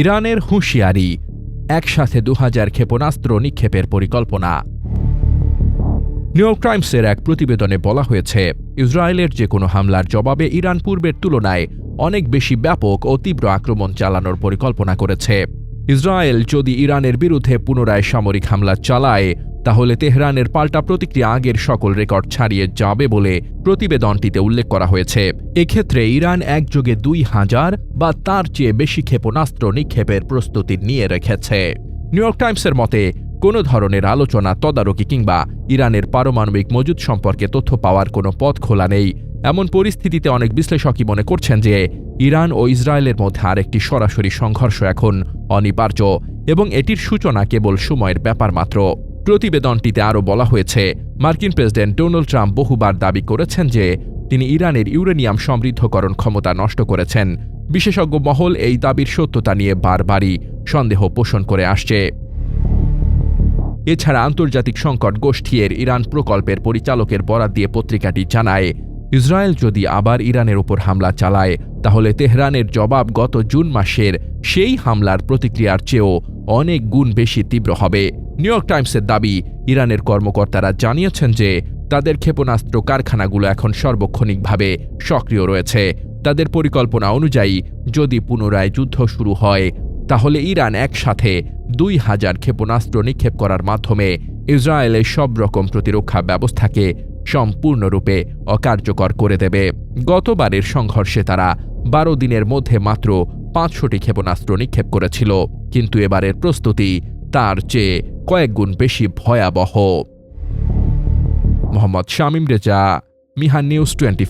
ইরানের হুঁশিয়ারি, একসাথে দু হাজার ক্ষেপণাস্ত্র নিক্ষেপের পরিকল্পনা। নিউ টাইমসের এক প্রতিবেদনে বলা হয়েছে, ইসরায়েলের যে কোনো হামলার জবাবে ইরান পূর্বের তুলনায় অনেক বেশি ব্যাপক ও তীব্র আক্রমণ চালানোর পরিকল্পনা করেছে। ইসরায়েল যদি ইরানের বিরুদ্ধে পুনরায় সামরিক হামলা চালায় তাহলে তেহরানের পাল্টা প্রতিক্রিয়া আগের সকল রেকর্ড ছাড়িয়ে যাবে বলে প্রতিবেদনটিতে উল্লেখ করা হয়েছে। এক্ষেত্রে ইরান একযোগে দুই হাজার বা তার চেয়ে বেশি ক্ষেপণাস্ত্র নিক্ষেপের প্রস্তুতি নিয়ে রেখেছে। নিউ ইয়র্ক টাইমসের মতে, কোনো ধরনের আলোচনা, তদারকি কিংবা ইরানের পারমাণবিক মজুদ সম্পর্কে তথ্য পাওয়ার কোনো পথ খোলা নেই। এমন পরিস্থিতিতে অনেক বিশ্লেষকই মনে করছেন যে, ইরান ও ইসরায়েলের মধ্যে আরেকটি সরাসরি সংঘর্ষ এখন অনিবার্য এবং এটির সূচনা কেবল সময়ের ব্যাপার মাত্র। প্রতিবেদনটিতে আরও বলা হয়েছে, মার্কিন প্রেসিডেন্ট ডোনাল্ড ট্রাম্প বহুবার দাবি করেছেন যে তিনি ইরানের ইউরেনিয়াম সমৃদ্ধকরণ ক্ষমতা নষ্ট করেছেন। বিশেষজ্ঞ মহল এই দাবির সত্যতা নিয়ে বারবারই সন্দেহ পোষণ করে আসছে। এছাড়া আন্তর্জাতিক সংকট গোষ্ঠীর ইরান প্রকল্পের পরিচালকের বরাত দিয়ে পত্রিকাটি জানায়, ইসরায়েল যদি আবার ইরানের ওপর হামলা চালায়, তাহলে তেহরানের জবাব গত জুন মাসের সেই হামলার প্রতিক্রিয়ার চেয়েও অনেক গুণ বেশি তীব্র হবে। নিউ ইয়র্ক টাইমসের দাবি, ইরানের কর্মকর্তারা জানিয়েছেন যে তাদের ক্ষেপণাস্ত্র কারখানাগুলো এখন সার্বক্ষণিকভাবে সক্রিয় রয়েছে। তাদের পরিকল্পনা অনুযায়ী, যদি পুনরায় যুদ্ধ শুরু হয়, তাহলে ইরান একসাথে দুই হাজার ক্ষেপণাস্ত্র নিক্ষেপ করার মাধ্যমে ইসরায়েলের সব রকম প্রতিরক্ষা ব্যবস্থাকে সম্পূর্ণরূপে অকার্যকর করে দেবে। গতবারের সংঘর্ষে তারা বারো দিনের মধ্যে মাত্র পাঁচশোটি ক্ষেপণাস্ত্র নিক্ষেপ করেছিল, কিন্তু এবারের প্রস্তুতি তার চেয়ে কয়েকগুণ বেশি ভয়াবহ। Mohammad Shamim Reza Mihan news twenty